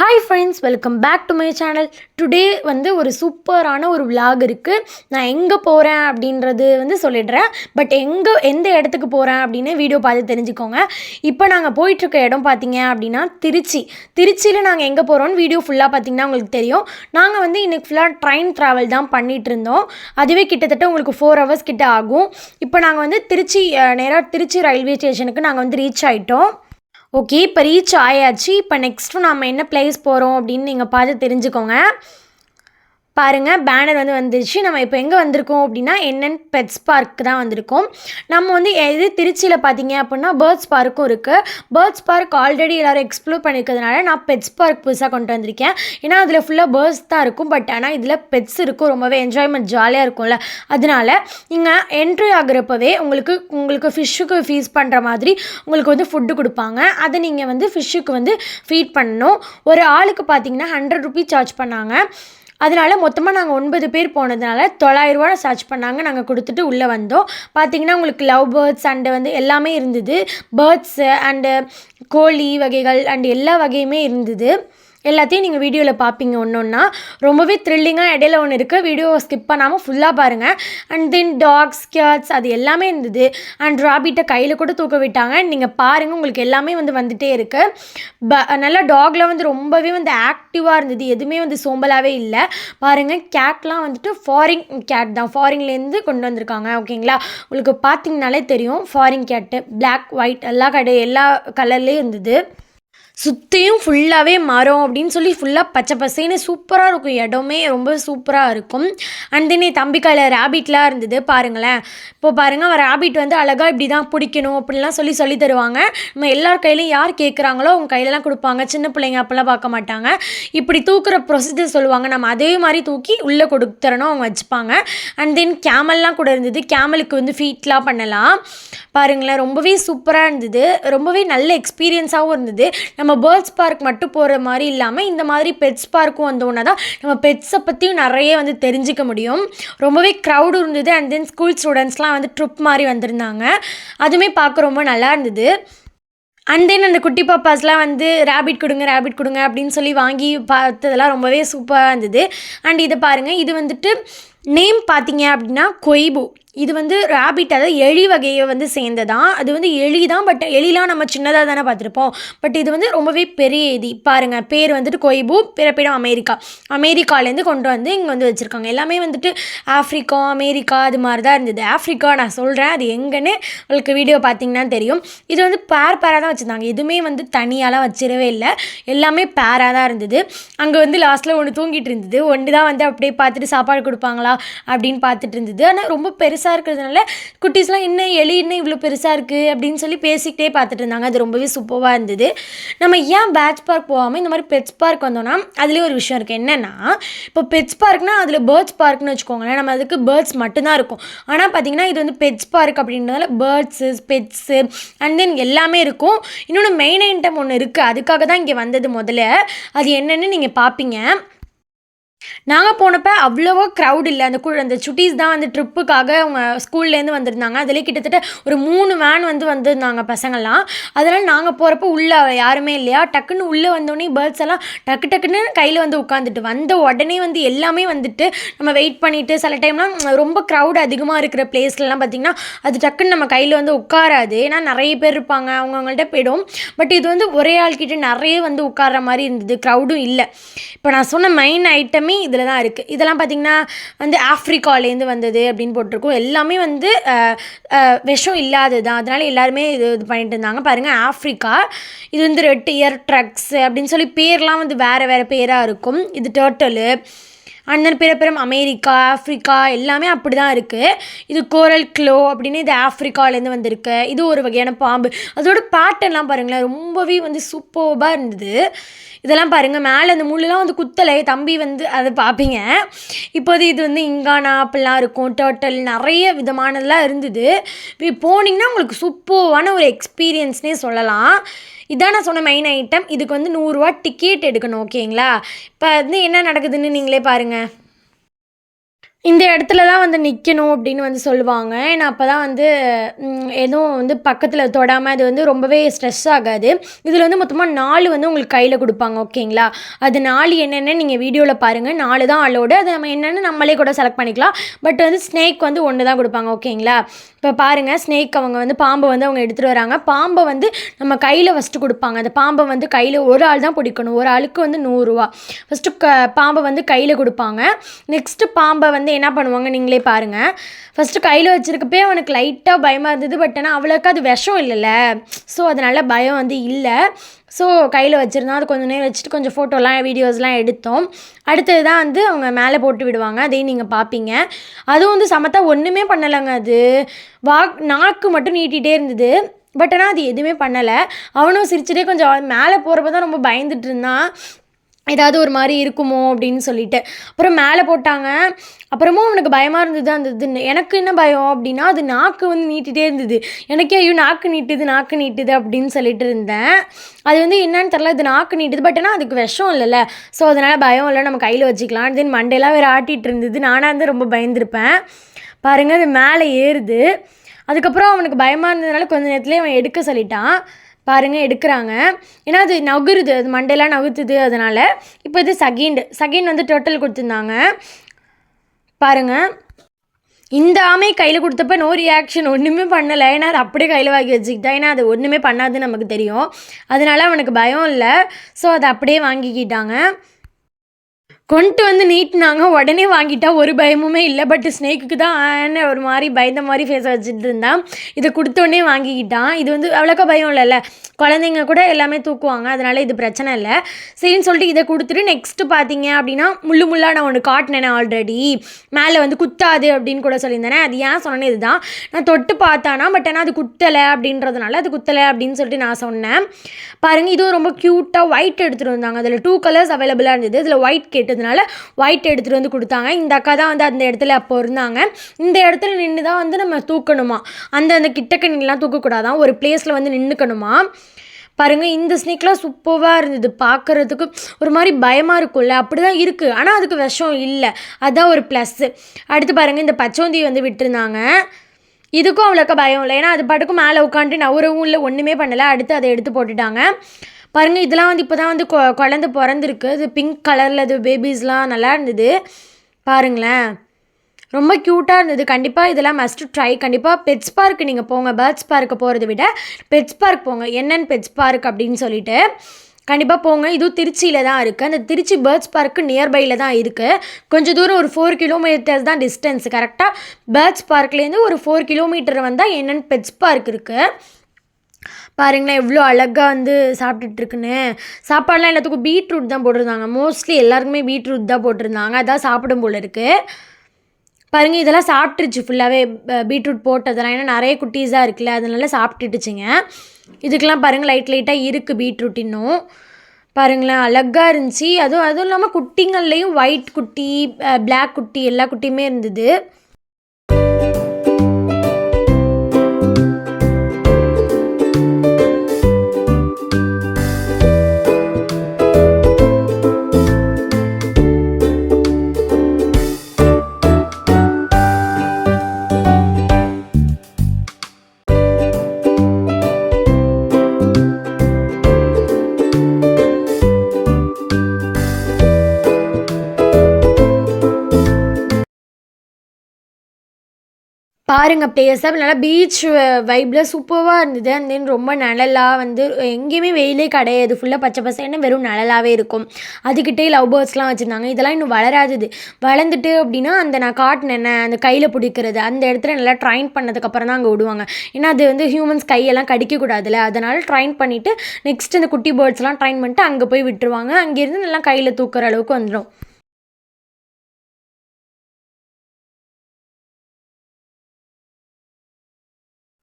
Hi friends welcome back to my channel today வந்து ஒரு சூப்பரான ஒரு விளாக் இருக்குது நான் எங்கே போகிறேன் அப்படின்றது வந்து சொல்லிடுறேன். பட் எங்கே எந்த இடத்துக்கு போகிறேன் அப்படின்னு வீடியோ பார்த்து தெரிஞ்சுக்கோங்க. இப்போ நாங்கள் போயிட்டுருக்க இடம் பார்த்தீங்க அப்படின்னா திருச்சி. திருச்சியில் நாங்கள் எங்கே போகிறோம்னு வீடியோ ஃபுல்லாக பார்த்தீங்கன்னா உங்களுக்கு தெரியும். நாங்கள் வந்து இன்றைக்கி ஃபுல்லாக ட்ரெயின் ட்ராவல் தான் பண்ணிகிட்டு இருந்தோம். அதுவே கிட்டத்தட்ட உங்களுக்கு ஃபோர் ஹவர்ஸ் கிட்ட ஆகும். இப்போ நாங்கள் வந்து திருச்சி நேராக திருச்சி ரயில்வே ஸ்டேஷனுக்கு நாங்கள் வந்து ரீச் ஆகிட்டோம் ஓகே இப்போ ரீச் ஆயாச்சு. இப்போ நெக்ஸ்ட்டு நாம் என்ன பிளேஸ் போகிறோம் அப்படின்னு நீங்கள் பார்த்து தெரிஞ்சுக்கோங்க. பாருங்கள் பேனர் வந்து வந்துருச்சு. நம்ம இப்போ எங்கே வந்திருக்கோம் அப்படின்னா என்னென் பெட்ஸ் பார்க் தான் வந்திருக்கோம். நம்ம வந்து எது திருச்சியில் பார்த்தீங்க அப்படின்னா பேர்ட்ஸ் பார்க்கும் இருக்குது பேர்ட்ஸ் பார்க் ஆல்ரெடி எல்லோரும் எக்ஸ்ப்ளோர் பண்ணியிருக்கிறதுனால நான் பெட்ஸ் பார்க் புதுசாக கொண்டு வந்திருக்கேன். ஏன்னா அதில் ஃபுல்லாக பேர்ட்ஸ் தான் இருக்கும். பட் ஆனால் இதில் பெட்ஸ் இருக்கும். ரொம்பவே என்ஜாய்மெண்ட் ஜாலியாக இருக்கும்ல. அதனால நீங்கள் என்ட்ரி ஆகுறப்பவே உங்களுக்கு உங்களுக்கு ஃபிஷ்ஷுக்கு ஃபீஸ் பண்ணுற மாதிரி உங்களுக்கு வந்து ஃபுட்டு கொடுப்பாங்க. அதை நீங்கள் வந்து ஃபிஷ்ஷுக்கு வந்து ஃபீட் பண்ணணும். ஒரு ஆளுக்கு பார்த்தீங்கன்னா ஹண்ட்ரட் ருபீஸ் சார்ஜ் பண்ணாங்க. அதனால மொத்தமாக நாங்கள் ஒன்பது பேர் போனதுனால தொள்ளாயிரரூவா சார்ஜ் பண்ணாங்க. நாங்கள் கொடுத்துட்டு உள்ளே வந்தோம். பார்த்தீங்கன்னா உங்களுக்கு லவ் பேர்ட்ஸ் அண்டு வந்து எல்லாமே இருந்தது. பேர்ட்ஸு அண்டு கோழி வகைகள் அண்டு எல்லா வகையுமே இருந்தது. எல்லாத்தையும் நீங்கள் வீடியோவில் பார்ப்பீங்க ஒன்று ஒன்றா ரொம்பவே த்ரில்லிங்காக இடையில ஒன்று இருக்குது வீடியோவை ஸ்கிப் பண்ணாமல் ஃபுல்லாக பாருங்கள் அண்ட் தென் டாக்ஸ் கேட்ஸ் அது எல்லாமே இருந்தது. அண்ட் ராபிட்டை கையில் கூட தூக்க விட்டாங்க. நீங்கள் பாருங்கள் உங்களுக்கு எல்லாமே வந்து வந்துகிட்டே இருக்குது ப நல்லா டாக்லாம் வந்து ரொம்பவே வந்து ஆக்டிவாக இருந்தது. எதுவுமே வந்து சோம்பலாகவே இல்லை. பாருங்கள் கேட்லாம் வந்துட்டு ஃபாரின் கேட் தான். ஃபாரின்லேருந்து கொண்டு வந்திருக்காங்க. ஓகேங்களா? உங்களுக்கு பார்த்தீங்கனாலே தெரியும். ஃபாரின் கேட்டு பிளாக் ஒயிட் எல்லா கடை எல்லா கலர்லேயும் இருந்தது. சுற்றியும் ஃபுல்லாகவே மரம் அப்படின்னு சொல்லி ஃபுல்லாக பச்சை பசேன்னு சூப்பராக இருக்கும். இடமே ரொம்ப சூப்பராக இருக்கும். அண்ட் தென் என் தம்பி கையில் ரேபிட்லாம் இருந்தது பாருங்களேன். இப்போ பாருங்கள் அவன் ரேபிட் வந்து அழகாக இப்படி தான் பிடிக்கணும் அப்படிலாம் சொல்லி சொல்லி தருவாங்க. நம்ம எல்லார் கையிலையும் யார் கேட்குறாங்களோ அவங்க கையிலலாம் கொடுப்பாங்க. சின்ன பிள்ளைங்க அப்போல்லாம் பார்க்க மாட்டாங்க. இப்படி தூக்குற ப்ரொசீஜர் சொல்லுவாங்க. நம்ம அதே மாதிரி தூக்கி உள்ளே கொடுத்துறணும் அவங்க வச்சுப்பாங்க. அண்ட் தென் கேமல்லாம் கூட இருந்தது. கேமலுக்கு வந்து ஃபீட்லாம் பண்ணலாம். பாருங்களேன் ரொம்பவே சூப்பராக இருந்தது. ரொம்பவே நல்ல எக்ஸ்பீரியன்ஸாகவும் இருந்தது. நம்ம பேர்ட்ஸ் பார்க் மட்டும் போகிற மாதிரி இல்லாமல் இந்த மாதிரி பெட்ஸ் பார்க்கும் வந்தோன்னா தான் நம்ம பெட்ஸை பற்றியும் நிறைய வந்து தெரிஞ்சிக்க முடியும். ரொம்பவே க்ரௌடு இருந்தது அண்ட் தென் ஸ்கூல் ஸ்டூடெண்ட்ஸ்லாம் வந்து ட்ரிப் மாதிரி வந்திருந்தாங்க. அதுவுமே பார்க்க ரொம்ப நல்லா இருந்தது. அண்ட் தென் அந்த குட்டி பாப்பாஸ்லாம் வந்து ரேபிட் கொடுங்க ரேபிட் கொடுங்க அப்படின்னு சொல்லி வாங்கி பார்த்ததெல்லாம் ரொம்பவே சூப்பராக இருந்தது. அண்ட் இதை பாருங்கள் இது வந்துட்டு நேம் பார்த்தீங்க அப்படின்னா கொய்பு. இது வந்து ரேபிட் அதாவது எலி வகையை வந்து சேர்ந்ததான் அது வந்து எலி தான் பட் எலிலாம் நம்ம சின்னதாக தானே பார்த்துருப்போம். பட் இது வந்து ரொம்பவே பெரிய எதி பாருங்கள் பேர் வந்துட்டு கொய்பு பிறப்பிடம் அமெரிக்கா. அமெரிக்காலேருந்து கொண்டு வந்து இங்கே வந்து வச்சுருக்காங்க. எல்லாமே வந்துட்டு ஆஃப்ரிக்கா அமெரிக்கா அது மாதிரி தான் இருந்தது. ஆஃப்ரிக்கா நான் சொல்கிறேன் அது எங்கன்னு உங்களுக்கு வீடியோ பார்த்தீங்கன்னா தெரியும். இது வந்து பேர் பேராக தான் வச்சுருந்தாங்க. எதுவுமே வந்து தனியாலாம் வச்சிடவே இல்லை. எல்லாமே பேராக தான் இருந்தது. அங்கே வந்து லாஸ்ட்டில் ஒன்று தூங்கிட்டு இருந்தது. ஒன்று தான் வந்து அப்படியே பார்த்துட்டு சாப்பாடு கொடுப்பாங்களா அப்படின்னு பார்த்துட்டு இருந்தது. ஆனால் ரொம்ப பெருசாக இருக்கிறதுனால குட்டீஸ்லாம் என்ன எலி என்ன இவ்வளோ பெருசாக இருக்குது அப்படின்னு சொல்லி பேசிக்கிட்டே பார்த்துட்டு இருந்தாங்க. அது ரொம்பவே சூப்பராக இருந்தது. நம்ம ஏன் பேட்ச் பார்க் போகாமல் இந்த மாதிரி பெட்ஸ் பார்க் வந்தோம்னா அதுலேயே ஒரு விஷயம் இருக்குது என்னென்னா இப்போ பெட்ஸ் பார்க்னா அதில் பேர்ட்ஸ் பார்க்னு வச்சுக்கோங்களேன். நம்ம அதுக்கு பேர்ட்ஸ் மட்டும்தான் இருக்கும். ஆனால் பார்த்தீங்கன்னா இது வந்து பெட்ஸ் பார்க் அப்படின்றதால பேர்ட்ஸு பெட்ஸு அண்ட் தென் எல்லாமே இருக்கும். இன்னொன்று மெயின் ஐட்டம் ஒன்று இருக்குது அதுக்காக தான் இங்கே வந்தது முதல்ல. அது என்னென்னு நீங்கள் பார்ப்பீங்க நாங்கள் போனப்போ அவ்வளோவா க்ரௌட் இல்லை. அந்த கு அந்த சுட்டீஸ் தான் வந்து ட்ரிப்புக்காக அவங்க ஸ்கூல்லேருந்து வந்திருந்தாங்க. அதிலே கிட்டத்தட்ட ஒரு மூணு வேன் வந்து வந்திருந்தாங்க பசங்கள்லாம். அதனால் நாங்கள் போகிறப்ப உள்ளே யாருமே இல்லையா? டக்குன்னு உள்ளே வந்தோடனே பேர்ட்ஸ் எல்லாம் டக்கு டக்குன்னு கையில் வந்து உட்காந்துட்டு வந்த உடனே வந்து எல்லாமே வந்துட்டு நம்ம வெயிட் பண்ணிவிட்டு சில டைம்லாம் ரொம்ப க்ரௌட் அதிகமாக இருக்கிற பிளேஸ்லலாம் பார்த்திங்கன்னா அது டக்குன்னு நம்ம கையில் வந்து உட்காராது. ஏன்னா நிறைய பேர் இருப்பாங்க அவங்கவுங்கள்ட்ட போயிடும். பட் இது வந்து ஒரே ஆள்கிட்ட நிறைய வந்து உட்கார்ற மாதிரி இருந்தது. க்ரௌடும் இல்லை. இப்போ நான் சொன்ன மெயின் ஐட்டமே இதில் தான் இருக்குது இதெல்லாம் பார்த்திங்கன்னா வந்து ஆஃப்ரிக்காலேருந்து வந்தது அப்படின்னு போட்டிருக்கோம். எல்லாமே வந்து விஷம் இல்லாதது தான் அதனால் எல்லாருமே இது இது பண்ணிட்டு இருந்தாங்க. பாருங்கள் ஆஃப்ரிக்கா இது வந்து ரெட் இயர் ட்ரக்ஸ் அப்படின்னு சொல்லி பேர்லாம் வந்து வேறு வேறு பேராக இருக்கும். இது டேர்ட்டலு. அண்ட் தென் பிறப்பிறம் அமெரிக்கா ஆஃப்ரிக்கா எல்லாமே அப்படி தான் இருக்குது இது கோரல் க்ளோ அப்படின்னு இது ஆஃப்ரிக்காலேருந்து வந்திருக்கு. இது ஒரு வகையான பாம்பு. அதோட பேட்டர்ன்லாம் பாருங்களேன் ரொம்பவே வந்து சூப்பர்பாக இருந்தது. இதெல்லாம் பாருங்கள் மேலே அந்த முள்ளெலாம் வந்து குத்தலை. தம்பி வந்து அதை பார்ப்பீங்க இப்போது இது வந்து இங்கானா அப்படிலாம் இருக்கும். டேர்ட்டல் நிறைய விதமானதெல்லாம் இருந்தது. இப்போ போனீங்கன்னா உங்களுக்கு சூப்பர்வான ஒரு எக்ஸ்பீரியன்ஸ்னே சொல்லலாம். இதான் நான் சொன்ன மெயின் ஐட்டம் இதுக்கு வந்து நூறுரூவா டிக்கெட் எடுக்கணும் ஓகேங்களா இப்போ வந்து என்ன நடக்குதுன்னு நீங்களே பாருங்கள் இந்த இடத்துல தான் வந்து நிற்கணும் அப்படின்னு வந்து சொல்லுவாங்க. ஏன்னா அப்போ தான் வந்து எதுவும் வந்து பக்கத்தில் தொடாமல் அது வந்து ரொம்பவே ஸ்ட்ரெஸ் ஆகாது. இதில் வந்து மொத்தமாக நாலு வந்து உங்களுக்கு கையில் கொடுப்பாங்க ஓகேங்களா? அது நாலு என்னென்னு நீங்கள் வீடியோவில் பாருங்கள் நாலு தான் அலோடு அது நம்ம என்னென்னு நம்மளே கூட செலக்ட் பண்ணிக்கலாம். பட் வந்து ஸ்னேக் வந்து ஒன்று தான் கொடுப்பாங்க ஓகேங்களா? இப்போ பாருங்கள் ஸ்னேக் அவங்க வந்து பாம்பை வந்து அவங்க எடுத்துகிட்டு வராங்க. பாம்பை வந்து நம்ம கையில் ஃபஸ்ட்டு கொடுப்பாங்க. அந்த பாம்பை வந்து கையில் ஒரு ஆள் தான் பிடிக்கணும். ஒரு ஆளுக்கு வந்து நூறுரூவா ஃபஸ்ட்டு க பாம்பை வந்து கையில் கொடுப்பாங்க. நெக்ஸ்ட்டு பாம்பை வந்து என்ன பண்ணுவாங்க நீங்களே பாருங்கள் ஃபஸ்ட்டு கையில் வச்சுருக்கப்பே அவனுக்கு லைட்டாக பயமாக இருந்தது பட் ஆனால் அவ்வளோக்கு அது விஷம் இல்லைல்ல. ஸோ அதனால் பயம் வந்து இல்லை. ஸோ கையில் வச்சுருந்தோம் அது கொஞ்சம் நேரம் வச்சுட்டு கொஞ்சம் ஃபோட்டோலாம் வீடியோஸ்லாம் எடுத்தோம். அடுத்தது தான் வந்து அவங்க மேலே போட்டு விடுவாங்க. அதையும் நீங்கள் பார்ப்பீங்க அதுவும் வந்து சமத்தா ஒன்றுமே பண்ணலைங்க அது. வாக் நாக்கு மட்டும் நீட்டிகிட்டே இருந்தது. பட் ஆனால் அது எதுவுமே பண்ணலை. அவனும் சிரிச்சுட்டே கொஞ்சம் மேலே போகிறப்ப தான் ரொம்ப பயந்துட்டு இருந்தான். ஏதாவது ஒரு மாதிரி இருக்குமோ அப்படின்னு சொல்லிட்டு. அப்புறம் மேலே போட்டாங்க. அப்புறமும் அவனுக்கு பயமாக இருந்தது அந்த இது எனக்கு என்ன பயம் அப்படின்னா அது நாக்கு வந்து நீட்டிகிட்டே இருந்தது. எனக்கே ஐயோ நாக்கு நீட்டுது நாக்கு நீட்டுது அப்படின்னு சொல்லிட்டு இருந்தேன். அது வந்து என்னன்னு தெரில இது நாக்கு நீட்டுது. பட் ஆனால் அதுக்கு விஷம் இல்லைல்ல. ஸோ அதனால் பயம் இல்லை நம்ம கையில் வச்சுக்கலாம் தென் மண்டையெல்லாம் வேறு ஆட்டிகிட்டு இருந்தது. நானாக இருந்து ரொம்ப பயந்துருப்பேன். பாருங்கள் அது மேலே ஏறுது. அதுக்கப்புறம் அவனுக்கு பயமாக இருந்ததுனால கொஞ்ச நேரத்துலேயே அவன் எடுக்க சொல்லிட்டான். பாருங்க எடுக்கிறாங்க. ஏன்னா அது நகுருது அது மண்டையெல்லாம் நகுத்துது அதனால் இப்போ இது செகண்ட் செகண்ட் வந்து டோட்டல் கொடுத்துருந்தாங்க. பாருங்க. இந்த ஆமை கையில் கொடுத்தப்ப நோ ரியாக்ஷன் ஒன்றுமே பண்ணலை. ஏன்னா அது அப்படியே கையில் வாங்கி வச்சுக்கிட்டா ஏன்னா அது ஒன்றுமே பண்ணாதுன்னு நமக்கு தெரியும். அதனால அவனுக்கு பயம் இல்லை. ஸோ அதை அப்படியே வாங்கிக்கிட்டாங்க. கொண்டு வந்து நீட்டினாங்க. உடனே வாங்கிட்டா ஒரு பயமுமே இல்லை. பட் ஸ்னேக்குக்கு தான் ஒரு மாதிரி பயந்த மாதிரி ஃபேஸை வச்சுட்டு இருந்தான். இதை கொடுத்தோடனே வாங்கிக்கிட்டான். இது வந்து அவ்வளோக்கா பயம் இல்லைல்ல. குழந்தைங்க கூட எல்லாமே தூக்குவாங்க. அதனால் இது பிரச்சனை இல்லை. சரின்னு சொல்லிட்டு இதை கொடுத்துட்டு நெக்ஸ்ட்டு பார்த்தீங்க அப்படின்னா முள்ளு முள்ளாக நான் ஒன்று காட்டினேன் ஆல்ரெடி மேலே வந்து குத்தாது அப்படின்னு கூட சொல்லியிருந்தேனே. அது ஏன் சொன்னேன் இதுதான். நான் தொட்டு பார்த்தானா? பட் ஆனால் அது குத்தலை அப்படின்றதுனால அது குத்தலை அப்படின்னு சொல்லிட்டு நான் சொன்னேன். பாருங்கள் இதுவும் ரொம்ப க்யூட்டாக ஒயிட் எடுத்துகிட்டு வந்தாங்க. அதில் டூ கலர்ஸ் அவைலபிளாக இருந்தது. இதில் ஒயிட் கேட்டதுனால ஒயிட் எடுத்துகிட்டு வந்து கொடுத்தாங்க. இந்த அக்கா தான் வந்து அந்த இடத்துல அப்போ இருந்தாங்க. இந்த இடத்துல நின்று தான் வந்து நம்ம தூக்கணுமா? அந்த அந்த கிட்டக்க நின்றுலாம் தூக்கக்கூடாதான். ஒரு பிளேஸில் வந்து நின்றுக்கணுமா பாருங்க இந்த ஸ்னேக்லாம் சூப்பராக இருந்தது. பார்க்குறதுக்கு ஒரு மாதிரி பயமாக இருக்கும்ல. அப்படி தான் இருக்குது ஆனால் அதுக்கு விஷம் இல்லை. அதுதான் ஒரு ப்ளஸ்ஸு அடுத்து பாருங்கள் இந்த பச்சோந்தி வந்து விட்டுருந்தாங்க. இதுக்கும் அவ்வளோக்கா பயம் இல்லை. ஏன்னா அது பாட்டுக்கும் மேலே உட்காந்துட்டு நவுறவும் இல்லை. ஒன்றுமே பண்ணலை. அடுத்து அதை எடுத்து போட்டுட்டாங்க. பாருங்கள் இதெல்லாம் வந்து இப்போ தான் வந்து கொ குழந்த பிறந்திருக்கு. இது பிங்க் கலரில் இது பேபிஸ்லாம் நல்லா இருந்தது. பாருங்களேன். ரொம்ப க்யூட்டாக இருந்தது. கண்டிப்பாக இதெல்லாம் மஸ்ட் ட்ரை கண்டிப்பாக பெட்ஸ் பார்க் நீங்கள் போங்க. பேர்ட்ஸ் பார்க்கு போகிறத விட பெட்ஸ் பார்க் போங்க. என்னென்னு பெட்ஸ் பார்க் அப்படின்னு சொல்லிட்டு கண்டிப்பாக போங்க. இதுவும் திருச்சியில் தான் இருக்குது அந்த திருச்சி பேர்ட்ஸ் பார்க்கு நியர்பையில் தான் இருக்குது கொஞ்சம் தூரம் ஒரு ஃபோர் கிலோமீட்டர்ஸ் தான் டிஸ்டன்ஸ் கரெக்டாக பேர்ட்ஸ் பார்க்லேருந்து ஒரு ஃபோர் கிலோமீட்டர் வந்தால் என்னென்னு பெட்ஸ் பார்க் இருக்குது பாருங்களேன் எவ்வளோ அழகாக வந்து சாப்பிட்டுட்ருக்குன்னு. சாப்பாடுலாம் எல்லாத்துக்கும் பீட்ரூட் தான் போட்டிருந்தாங்க. மோஸ்ட்லி எல்லாருக்குமே பீட்ரூட் தான் போட்டிருந்தாங்க. அதான் சாப்பிடும் போல இருக்குது பாருங்க இதெல்லாம் சாப்பிட்டுருச்சு ஃபுல்லாகவே பீட்ரூட் போட்டதெல்லாம். ஏன்னா நிறைய குட்டீஸாக இருக்குல்ல அதனால சாப்பிட்டுட்டுச்சுங்க. இதுக்கெல்லாம் பாருங்கள் லைட் லைட்டாக இருக்குது பீட்ரூட் இன்னும். பாருங்களேன் அழகாக இருந்துச்சு. அதுவும் அதுவும் இல்லாமல் குட்டிங்கள்லேயும் ஒயிட் குட்டி பிளாக் குட்டி எல்லா குட்டியுமே இருந்தது. பாருங்க பிளேஸாக நல்லா பீச் வைப்பில் சூப்பராக இருந்தது. அண்ட் தென் ரொம்ப நிழலாக வந்து எங்கேயுமே வெயிலே கிடையாது. ஃபுல்லாக பச்சை பசேன்னு வெறும் நிழலாகவே இருக்கும். அதுக்கிட்டே லவ் பேர்ட்ஸ்லாம் வச்சுருந்தாங்க. இதெல்லாம் இன்னும் வளராதது. வளர்ந்துட்டு அப்படின்னா அந்த நான் காட்டினேன் அந்த கையில் பிடிக்கிறது அந்த இடத்துல நல்லா ட்ரைன் பண்ணதுக்கப்புறம் தான் அங்கே விடுவாங்க ஏன்னா அது வந்து ஹியூமன்ஸ் கையெல்லாம் கடிக்கக்கூடாதுல்ல. அதனால் ட்ரைன் பண்ணிவிட்டு நெக்ஸ்ட் அந்த குட்டி பேர்ட்ஸ்லாம் ட்ரைன் பண்ணிட்டு அங்கே போய் விட்டுருவாங்க. அங்கேருந்து நல்லா கையில் தூக்குற அளவுக்கு வந்துடும்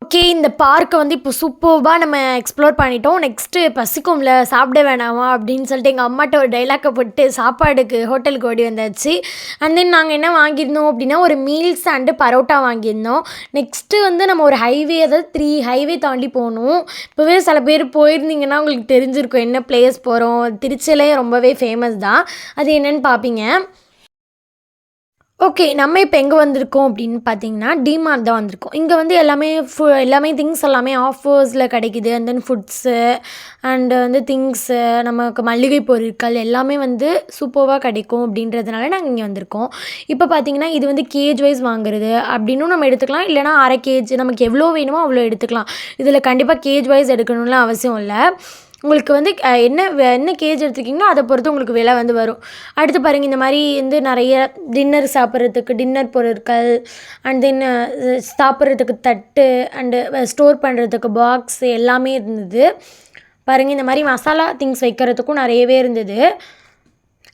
ஓகே இந்த பார்க்கை வந்து இப்போ சூப்பர்வாக நம்ம எக்ஸ்ப்ளோர் பண்ணிட்டோம். நெக்ஸ்ட்டு பசிக்கும்ல சாப்பிட வேணாமா? அப்படின்னு சொல்லிட்டு எங்கள் அம்மாட்ட ஒரு டைலாக்கை போட்டு சாப்பாடுக்கு ஹோட்டலுக்கு ஓடி வந்தாச்சு. அண்ட் தென் நாங்கள் என்ன வாங்கியிருந்தோம் அப்படின்னா ஒரு மீல்ஸ் அண்டு பரோட்டா வாங்கியிருந்தோம். நெக்ஸ்ட்டு வந்து நம்ம ஒரு ஹைவே அதாவது த்ரீ ஹைவே தாண்டி போகணும். இப்போவே சில பேர் போயிருந்தீங்கன்னா உங்களுக்கு தெரிஞ்சிருக்கும் என்ன பிளேஸ் போகிறோம் திருச்சியிலே ரொம்பவே ஃபேமஸ் தான். அது என்னென்னு பார்ப்பீங்க ஓகே நம்ம இப்போ எங்கே வந்திருக்கோம் அப்படின்னு பார்த்தீங்கன்னா டிமார்ட் தான் வந்திருக்கோம். இங்கே வந்து எல்லாமே ஃபு எல்லாமே திங்ஸ் எல்லாமே ஆஃபர்ஸில் கிடைக்குது. அண்ட் தென் ஃபுட்ஸு அண்டு வந்து திங்ஸு நமக்கு மளிகை பொருட்கள் எல்லாமே வந்து சூப்பராக கிடைக்கும் அப்படின்றதுனால நாங்கள் இங்கே வந்திருக்கோம். இப்போ பார்த்தீங்கன்னா இது வந்து கேஜ் வைஸ் வாங்குறது அப்படின்னும் நம்ம எடுத்துக்கலாம். இல்லைனா அரை கேஜ் நமக்கு எவ்வளோ வேணுமோ அவ்வளோ எடுத்துக்கலாம். இதில் கண்டிப்பாக கேஜ் வைஸ் எடுக்கணும்லாம் அவசியம் இல்லை. உங்களுக்கு வந்து என்ன வே- என்ன கேஜ் எடுத்துக்கிங்களோ அதை பொறுத்து உங்களுக்கு விலை வந்து வரும். அடுத்து பாருங்கள் இந்த மாதிரி வந்து நிறைய டின்னர் சாப்பிட்றதுக்கு டின்னர் பொருட்கள் அண்ட் தென் சாப்பிட்றதுக்கு தட்டு அண்டு ஸ்டோர் பண்ணுறதுக்கு பாக்ஸ் எல்லாமே இருந்தது. பாருங்கள் இந்த மாதிரி மசாலா திங்ஸ் வைக்கிறதுக்கும் நிறையவே இருந்தது.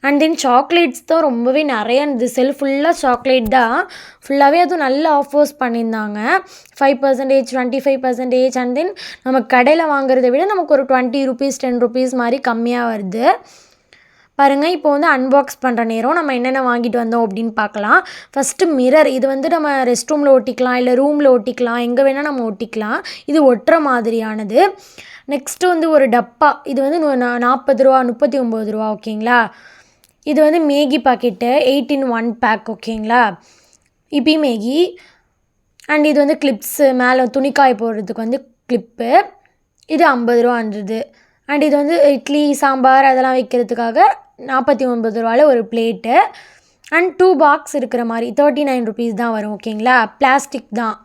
அண்ட் தென் சாக்லேட்ஸ் தான் ரொம்பவே நிறைய இருந்தது. செல் ஃபுல்லாக சாக்லேட் தான். ஃபுல்லாகவே அதுவும் நல்ல ஆஃபர்ஸ் பண்ணியிருந்தாங்க. Five percentage twenty five percentage and then நம்ம கடையில் வாங்குறதை விட நமக்கு ஒரு டுவெண்ட்டி ருபீஸ் டென் ருபீஸ் மாதிரி கம்மியாக வருது. பாருங்கள் இப்போ வந்து அன்பாக்ஸ் பண்ணுற நேரம். நம்ம என்னென்ன வாங்கிட்டு வந்தோம் அப்படின்னு பார்க்கலாம். ஃபஸ்ட்டு மிரர் இது வந்து நம்ம ரெஸ்ட் ரூமில் ஒட்டிக்கலாம் இல்லை ரூமில் ஒட்டிக்கலாம் எங்கே வேணால் நம்ம ஒட்டிக்கலாம். இது ஒட்டுற மாதிரியானது. நெக்ஸ்ட்டு வந்து ஒரு டப்பா. இது வந்து நா- நாற்பது ரூபா முப்பத்தி ஒம்பது ரூபா ஓகேங்களா இது வந்து Maggi packet eight in one pack ஓகேங்களா இப்பி மேகி. அண்ட் இது வந்து கிளிப்ஸு மேலே துணிக்காய போடுறதுக்கு வந்து கிளிப்பு இது ஐம்பது ரூபா இருந்தது அண்ட் இது வந்து இட்லி சாம்பார் அதெல்லாம் வைக்கிறதுக்காக நாற்பத்தி ஒன்பது ரூபாவில் ஒரு பிளேட்டு அண்ட் டூ பாக்ஸ் இருக்கிற மாதிரி தேர்ட்டி நைன் ருபீஸ் தான் வரும் ஓகேங்களா பிளாஸ்டிக் தான்.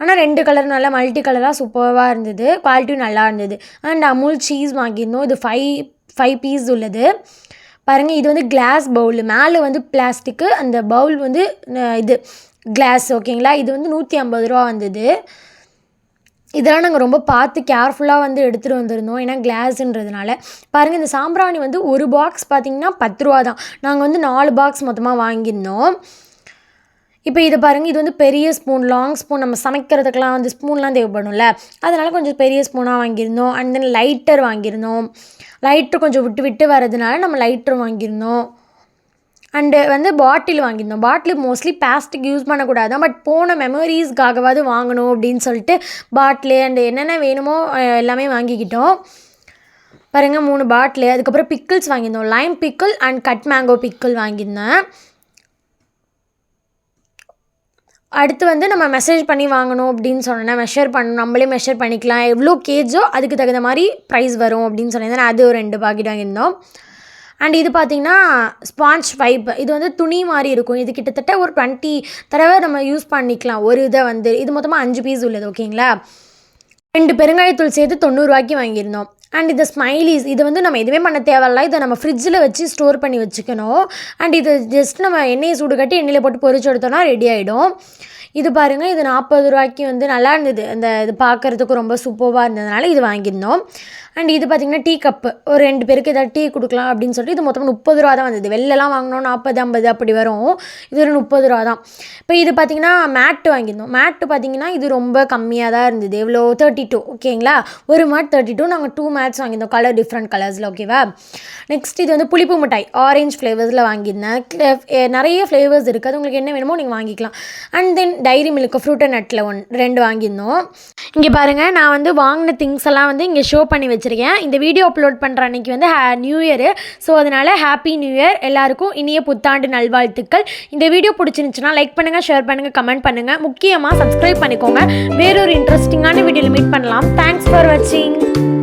ஆனால் ரெண்டு கலர் நல்லா மல்டி கலராக சூப்பராக இருந்தது. குவாலிட்டியும் நல்லா இருந்தது. அண்ட் அமுல் சீஸ் வாங்கியிருந்தோம். இது ஃபைவ் ஃபைவ் பீஸ் உள்ளது. பாருங்கள் இது வந்து கிளாஸ் பவுல் மேலே வந்து பிளாஸ்டிக்கு அந்த பவுல் வந்து இது கிளாஸ் ஓகேங்களா இது வந்து நூற்றி ஐம்பது ரூபா வந்தது. இதெல்லாம் நாங்கள் ரொம்ப பார்த்து கேர்ஃபுல்லாக வந்து எடுத்துகிட்டு வந்திருந்தோம். ஏன்னா கிளாஸுன்றதுனால பாருங்கள் இந்த சாம்பிராணி வந்து ஒரு பாக்ஸ் பார்த்தீங்கன்னா பத்து ரூபா தான். நாங்கள் வந்து நாலு பாக்ஸ் மொத்தமாக வாங்கியிருந்தோம். இப்போ இதை பாருங்கள் இது வந்து பெரிய ஸ்பூன் லாங் ஸ்பூன் நம்ம சமைக்கிறதுக்கெலாம் வந்து ஸ்பூன்லாம் தேவைப்படும்ல. அதனால் கொஞ்சம் பெரிய ஸ்பூனாக வாங்கியிருந்தோம். அண்ட் தென் லைட்டர் வாங்கியிருந்தோம். லைட்டர் கொஞ்சம் விட்டு விட்டு வரதுனால நம்ம லைட்டர் வாங்கியிருந்தோம். அண்டு வந்து பாட்டில் வாங்கியிருந்தோம். பாட்டில் மோஸ்ட்லி பிளாஸ்டிக் யூஸ் பண்ணக்கூடாது பட் போன மெமரிஸ்க்காகவாவது வாங்கணும் அப்படின்னு சொல்லிட்டு பாட்டிலு அண்டு என்னென்ன வேணுமோ எல்லாமே வாங்கிக்கிட்டோம். பாருங்கள் மூணு பாட்டிலு அதுக்கப்புறம் பிக்கிள்ஸ் வாங்கியிருந்தோம். Lime pickle and cut mango pickle வாங்கியிருந்தேன். அடுத்து வந்து நம்ம மெசேஜ் பண்ணி வாங்கணும் அப்படின்னு சொன்னேன் மெஷர் பண்ணணும் நம்மளே மெஷர் பண்ணிக்கலாம். எவ்வளோ கேஜோ அதுக்கு தகுந்த மாதிரி ப்ரைஸ் வரும் அப்படின்னு சொன்னேன். அது ஒரு ரெண்டு பாக்கெட் வாங்கியிருந்தோம். அண்ட் இது பார்த்திங்கன்னா ஸ்பாஞ்ச் ஃபைப் இது வந்து துணி மாதிரி இருக்கும். இது கிட்டத்தட்ட ஒரு டுவெண்ட்டி தடவை நம்ம யூஸ் பண்ணிக்கலாம். ஒரு இதை வந்து இது மொத்தமாக அஞ்சு பீஸ் உள்ளது ஓகேங்களா ரெண்டு பெருங்காயத்தூள் சேர்த்து தொண்ணூறுரூவாய்க்கு வாங்கியிருந்தோம். அண்ட் இது ஸ்மைலிஸ் இது வந்து நம்ம எதுவுமே பண்ண தேவையில்ல. இதை நம்ம ஃப்ரிட்ஜில் வச்சு ஸ்டோர் பண்ணி வச்சுக்கணும். அண்ட் இது ஜஸ்ட் நம்ம எண்ணெயை சூடு கட்டி எண்ணெயில் போட்டு பொறிச்சு எடுத்தோம்னா ரெடி ஆகிடும் இது பாருங்கள் இது நாற்பது ரூபாய்க்கு வந்து நல்லா இருந்தது. அந்த இது பார்க்குறதுக்கு ரொம்ப சூப்பராக இருந்ததுனால இது வாங்கியிருந்தோம். அண்ட் இது பார்த்திங்கன்னா டீ கப்பு. ஒரு ரெண்டு பேருக்கு ஏதாவது டீ கொடுக்கலாம் அப்படின்னு சொல்லிட்டு இது மொத்தம் முப்பது ரூபா தான் வந்தது. வெளிலலாம் வாங்கினோம் நாற்பது ஐம்பது அப்படி வரும். இது ஒரு முப்பது ரூபா தான். இப்போ இது பார்த்திங்கன்னா மேட்டு வாங்கியிருந்தோம். மேட்டு பார்த்திங்கன்னா இது ரொம்ப கம்மியாக தான் இருந்தது. எவ்வளோ? தேர்ட்டி டூ ஓகேங்களா? ஒரு மேட் தேர்ட்டி டூ நாங்கள் டூ மேட்ஸ் வாங்கியிருந்தோம். கலர் டிஃப்ரெண்ட் கலர்ஸில் ஓகேவா நெக்ஸ்ட் இது வந்து புளிப்பு மிட்டாய். ஆரஞ்சு ஃப்ளேவர்ஸில் வாங்கியிருந்தேன். நிறைய ஃப்ளேவர்ஸ் இருக்குது அது உங்களுக்கு என்ன வேணுமோ நீங்கள் வாங்கிக்கலாம். And then Dairy Milk fruit and நட்டில் one ரெண்டு வாங்கியிருந்தோம். இங்கே பாருங்கள் நான் வந்து வாங்கின திங்ஸ் எல்லாம் வந்து இங்கே ஷோ பண்ணி வச்சுருக்கேன். இந்த வீடியோ அப்லோட் பண்ணுற அன்றைக்கி வந்து ஹே நியூ இயரு ஸோ அதனால் ஹாப்பி நியூ இயர் எல்லாருக்கும் இனிய புத்தாண்டு நல்வாழ்த்துக்கள். இந்த வீடியோ பிடிச்சிருந்துச்சுன்னா லைக் பண்ணுங்கள் ஷேர் பண்ணுங்கள் கமெண்ட் பண்ணுங்கள் முக்கியமாக சப்ஸ்கிரைப் பண்ணிக்கோங்க. வேறொரு இன்ட்ரெஸ்டிங்கான வீடியோவில் மீட் பண்ணலாம். தேங்க்ஸ் ஃபார் வாட்சிங்